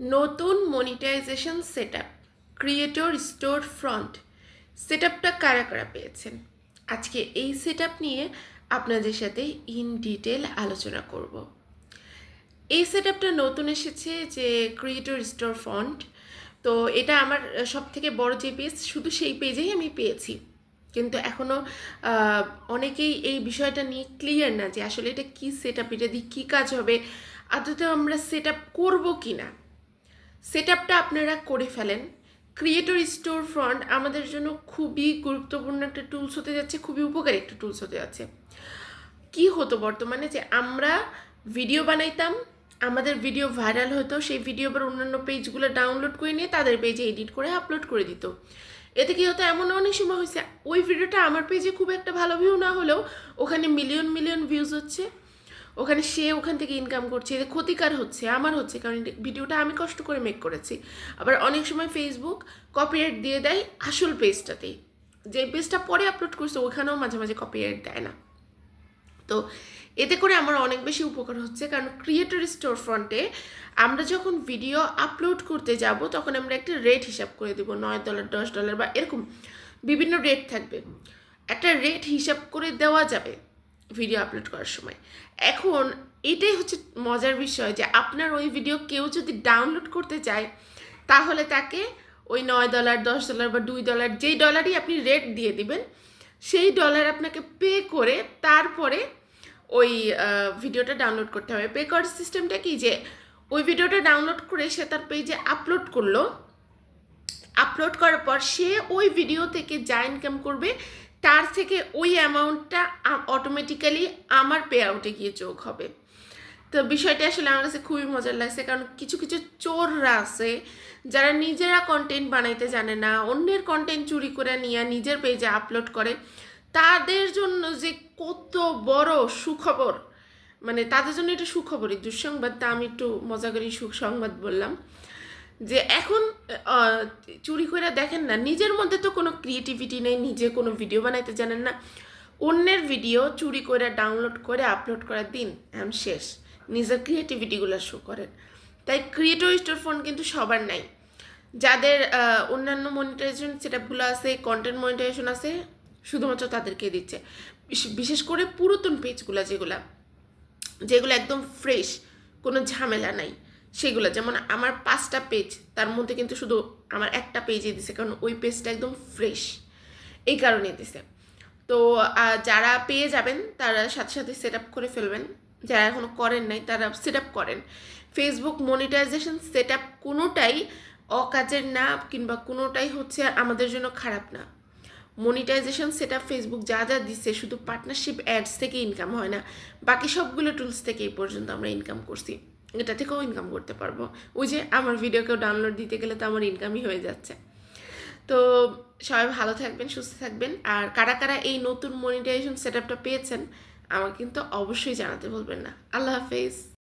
নতুন monetization set up creator store front set আপটা কারা কারা পেয়েছেন? আজকে এই সেট নিয়ে আপনাদের সাথে ইন ডিটেল আলোচনা করব। এই সেট আপটা নতুন এসেছে যে ক্রিয়েটর স্টোর ফন্ট তো এটা আমার সব থেকে বড় যে পেজ শুধু সেই পেজেই আমি পেয়েছি। কিন্তু এখনও অনেকেই এই বিষয়টা নিয়ে ক্লিয়ার না যে আসলে এটা কী সেট আপ এটা দিয়ে কী কাজ হবে, আদতে আমরা সেট আপ করব কি না সেট আপনারা করে ফেলেন। ক্রিয়েটর স্টোর ফ্রন্ট আমাদের জন্য খুবই গুরুত্বপূর্ণ একটা টুলস হতে যাচ্ছে, খুবই উপকারী একটা টুলস হতে যাচ্ছে। কি হতো বর্তমানে যে আমরা ভিডিও বানাইতাম, আমাদের ভিডিও ভাইরাল হতো, সেই ভিডিও আবার অন্যান্য পেজগুলো ডাউনলোড করে নিয়ে তাদের পেজে এডিট করে আপলোড করে দিত। এতে কি হতো এমন অনেক সময় হয়েছে, ওই ভিডিওটা আমার পেজে খুব একটা ভালো ভিউ না হলেও ওখানে মিলিয়ন মিলিয়ন ভিউজ হচ্ছে। ওখানে সে ওখান থেকে ইনকাম করছে, এতে ক্ষতিকার হচ্ছে, আমার হচ্ছে, কারণ ভিডিওটা আমি কষ্ট করে মেক করেছি। আবার অনেক সময় ফেসবুক কপিরাইট দিয়ে দেয় আসল পেজটাতেই যে পেজটা পরে আপলোড করছে ওখানেও মাঝে মাঝে কপিরাইট দেয় না। তো এতে করে আমার অনেক বেশি উপকার হচ্ছে, কারণ ক্রিয়েটর স্টোর ফ্রন্টে আমরা যখন ভিডিও আপলোড করতে যাব, তখন আমরা একটা রেট হিসাব করে দেবো, নয় ডলার দশ ডলার বা এরকম বিভিন্ন রেট থাকবে। একটা রেট হিসাব করে দেওয়া যাবে। ভিডিও আপলোড করার সময়। এখন এটাই হচ্ছে মজার বিষয় যে আপনার ওই ভিডিও কেউ যদি ডাউনলোড করতে চায়, তাহলে তাকে ওই নয় ডলার দশ ডলার বা দুই ডলার যেই ডলারই আপনি রেট দিয়ে দিবেন, সেই ডলার আপনাকে পে করে তারপরে ওই ভিডিওটা ডাউনলোড করতে হবে। পে করার সিস্টেমটা কি যে, ওই ভিডিওটা ডাউনলোড করে সে তার পেজে আপলোড করল আপলোড করার পর সে ওই ভিডিও থেকে যা ইনকাম করবে, তার থেকে ওই অ্যামাউন্টটা অটোমেটিক্যালি আমার পে আউটে গিয়ে যোগ হবে। তো বিষয়টা আসলে আমার কাছে খুবই মজার লাগছে, কারণ কিছু কিছু চোররা আছে, যারা নিজেরা কন্টেন্ট বানাইতে জানে না, অন্যের কন্টেন্ট চুরি করে নিয়ে নিজের পেজে আপলোড করে, তাদের জন্য যে কত বড় সুখবর মানে তাদের জন্য এটা সুখবরই, দুঃসংবাদ, তা আমি একটু মজা করি সুসংবাদ বললাম। যে এখন চুরি করে দেখেন না, নিজের মধ্যে তো কোনো ক্রিয়েটিভিটি নেই, নিজে কোনো ভিডিও বানাইতে জানেন না। অন্যের ভিডিও চুরি করে ডাউনলোড করে আপলোড করার দিন এম শেষ। নিজের ক্রিয়েটিভিটিগুলো শো করেন। তাই ক্রিয়েটিভ স্টোর ফোন কিন্তু সবার নাই। যাদের অন্যান্য মনিটাইজেশন সেটআপগুলো আছে কন্টেন্ট মনিটাইজেশন আছে, শুধুমাত্র তাদেরকে দিচ্ছে। বিশেষ করে পুরাতন পেজগুলো যেগুলা, যেগুলো একদম ফ্রেশ কোনো ঝামেলা নাই। সেগুলো, যেমন আমার পাঁচটা পেজ তার মধ্যে কিন্তু শুধু আমার একটা পেজে দিছে, কারণ ওই পেজটা একদম ফ্রেশ এই কারণে দিছে। তো যারা পেয়ে যাবেন, তারা সাথে সাথে সেট আপ করে ফেলবেন। যারা এখনও করেন নাই, তারা সেট আপ করেন। ফেসবুক মনিটাইজেশন সেট আপ কোনোটাই অকাজের না, কিংবা কোনোটাই হচ্ছে আমাদের জন্য খারাপ না। মনিটাইজেশন সেট আপ ফেসবুক যা যা দিচ্ছে শুধু পার্টনারশিপ অ্যাডস থেকে ইনকাম হয় না, বাকি সবগুলো টুলস থেকে এই পর্যন্ত আমরা ইনকাম করছি। এটা থেকেও ইনকাম করতে পারব। ওই যে আমার ভিডিও কেউ ডাউনলোড দিতে গেলে তো আমার ইনকামই হয়ে যাচ্ছে। তো সবাই ভালো থাকবেন, সুস্থ থাকবেন। আর কারা কারা এই নতুন মনিটাইজেশন সেট আপটা পেয়েছেন, আমাকে কিন্তু অবশ্যই জানাতে বলবেন না। আল্লাহ হাফেজ।